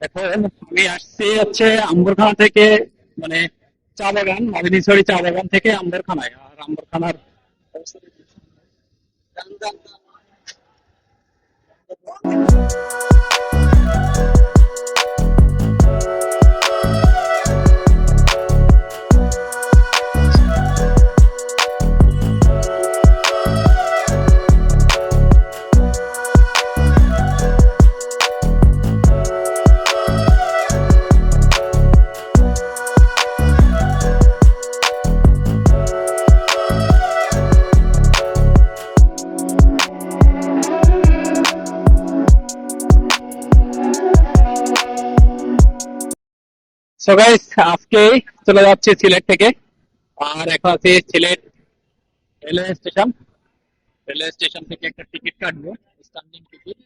এখন আমি আসছি হচ্ছে আম্বরখানা থেকে মানে চা বাগান, মাদিনীশ্বরী চা বাগান থেকে আম্বরখানায় আর আম্বরখানার অবস্থা দেখি। সো গাইস আজকে চলে যাচ্ছি সিলেট থেকে। আর এখন আছি Sylhet railway station. Railway station থেকে একটা টিকিট কাটবো স্ট্যান্ডিং টিকিট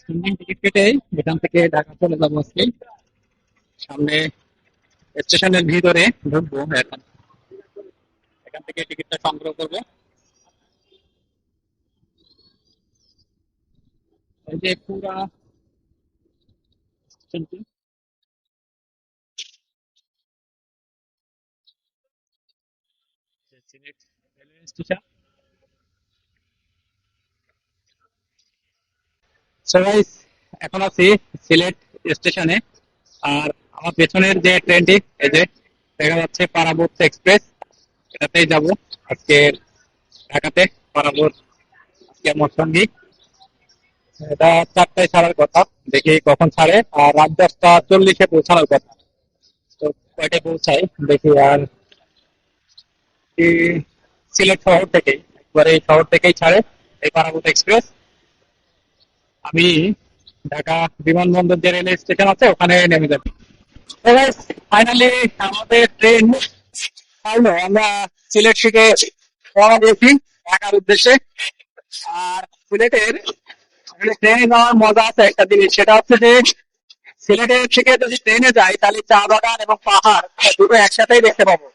স্ট্যান্ডিং টিকিট কেটে এখান থেকে ঢাকা চলে যাব আজকে। সামনে স্টেশনের ভিতরে ঢুকবো এখন। এখান থেকে টিকিটটা সংগ্রহ করব। এই যে পুরা স্টেশনটি। স্টেশন So guys, এখন আছি সিলেট স্টেশনে আর আমার পেছনের যে ট্রেনটি এই যে দেখা যাচ্ছে পারাবত এক্সপ্রেস এটাতেই যাব আজকে ঢাকাতে পারাবত আজকে আমার সঙ্গী এটা চারটায় ছাড়ার কথা দেখি কখন ছাড়ে আর রাত দশটা চল্লিশে পৌঁছানোর কথা। তো কয়টায় পৌঁছায় দেখি আর সিলেট শহর থেকেই একবারে এই শহর থেকেই ছাড়ে এই পারাবত এক্সপ্রেস। আমি ঢাকা বিমানবন্দর যে রেল স্টেশন আছে, ওখানে নেমে যাব। ফাইনালি আমাদের ট্রেন ছাড়লো। আমরা সিলেট থেকে রওনা দিয়েছি ঢাকার উদ্দেশ্যে। আর সিলেটের ট্রেনে যাওয়ার মজা আছে একটা জিনিস, সেটা হচ্ছে যে সিলেটের থেকে যদি ট্রেনে যাই, তাহলে চা বাগান এবং পাহাড় দুটো একসাথেই দেখতে পাবো।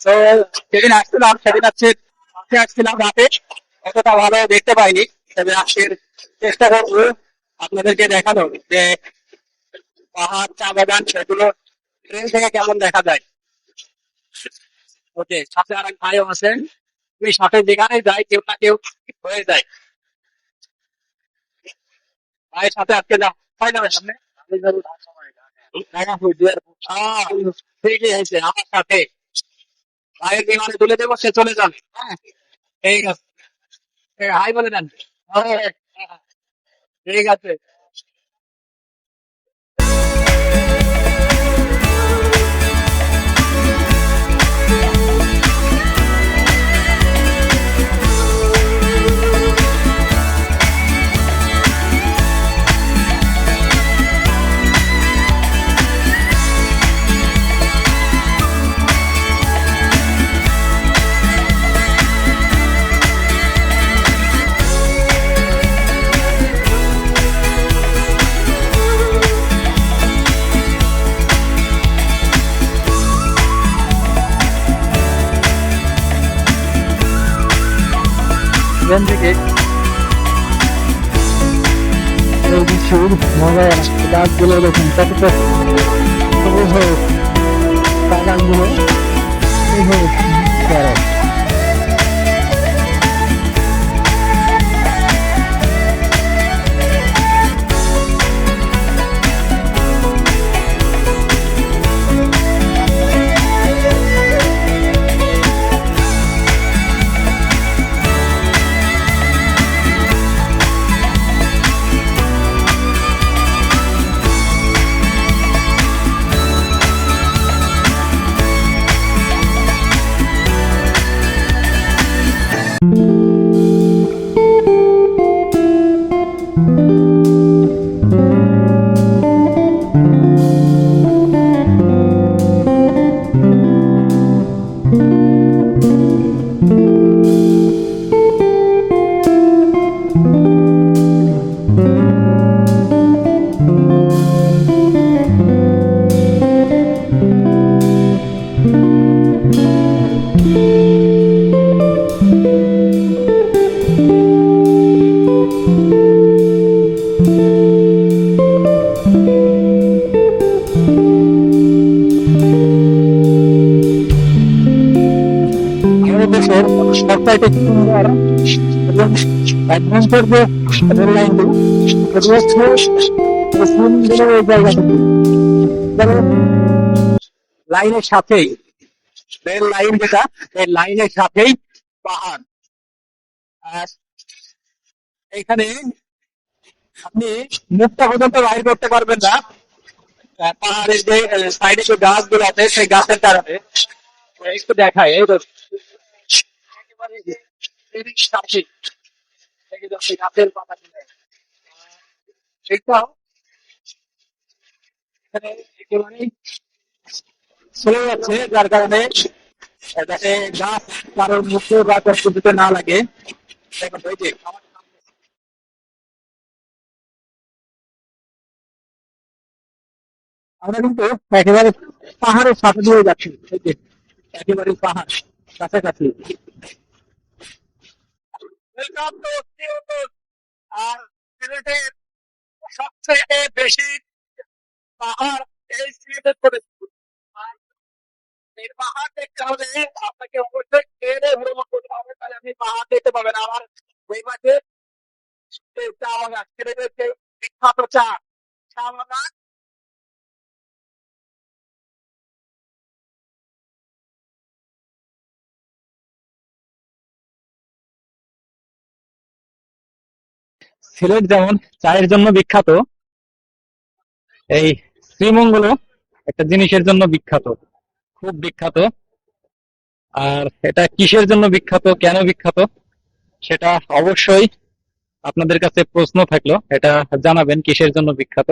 তো সেদিন আসছিলাম সেদিন হচ্ছে রাতে আসছিলাম রাতে। অতটা ভালো দেখতে পাইনি। তবে আজকের চেষ্টা করব আপনাদেরকে দেখানো যে পাহাড় চা বাগান সেগুলো ট্রেন থেকে কেমন দেখা যায়। ওকে সাথে আর এক ভাইও আছেন। তুমি সাথে যেখানে যাই কেউ না কেউ হয়ে যায়। ভাইয়ের সাথে আজকে যাও হয় যাবে। সামনে আমার সাথে। ভাইয়ের বিমানে তুলে দেবো সে চলে যান হ্যাঁ। ঠিক আছে। হাই বলে দেন। হ্যাঁ, ঠিক আছে। ট্রেন থেকে মজা গাছগুলো দেখুন কত সবুজ হোক বাগানগুলো লাইনের সাথেই রেল লাইন যেটা, এই লাইনের সাথেই পাহাড়। আর এখানে আপনি মুখটা পর্যন্ত বাইর করতে পারবেন না। পাহাড়ের যে সাইডে যে গাছগুলো আছে, সেই গাছের কারণে। একটু দেখায় এই পাতা চলে যাচ্ছে, যার কারণে যাতে গাছ কারোর মুখে বা কষ্ট দিতে না লাগে আমরা কিন্তু একেবারে পাহাড়ের সাথে দিয়ে যাচ্ছি একেবারে পাহাড়, কাছাকাছি। সিওটুর আর সিলেটের সবচেয়ে বেশি পাহাড় এই সিলেটের পড়েছে আর এই পাহাড় দেখতে হলে আপনাকে অবশ্যই হবে আমার সিলেট যেমন চায়ের জন্য বিখ্যাত, এই শ্রীমঙ্গল একটা জিনিসের জন্য বিখ্যাত, খুব বিখ্যাত। আর এটা কিসের জন্য বিখ্যাত, কেন বিখ্যাত, সেটা অবশ্যই আপনাদের কাছে প্রশ্ন থাকল, এটা জানাবেন কিসের জন্য বিখ্যাত।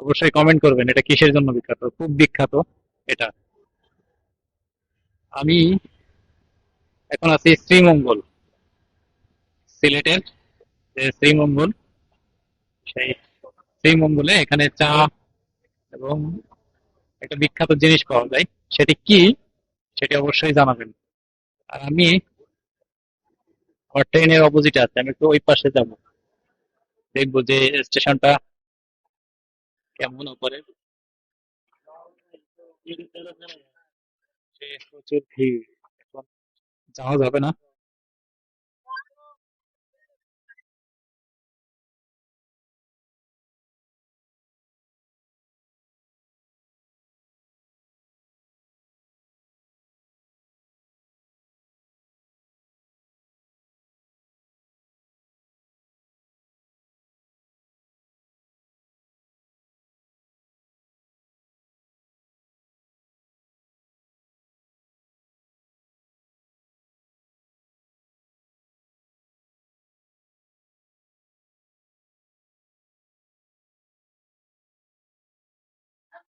অবশ্যই কমেন্ট করবেন, এটা কিসের জন্য বিখ্যাত, খুব বিখ্যাত এটা। আমি এখন আছি শ্রীমঙ্গল, সিলেটের শ্রীমঙ্গল সেই শ্রীমঙ্গলে এখানে চা এবং একটা বিখ্যাত জিনিস পাওয়া যায়, সেটি কি সেটি অবশ্যই জানাবেন। আর আমি ট্রেনের অপোজিটে আছে, আমি একটু ওই পাশে যাব। দেখব যে স্টেশনটা কেমন উপরে প্রচুর ভিড়, এখন যাওয়া যাবে না।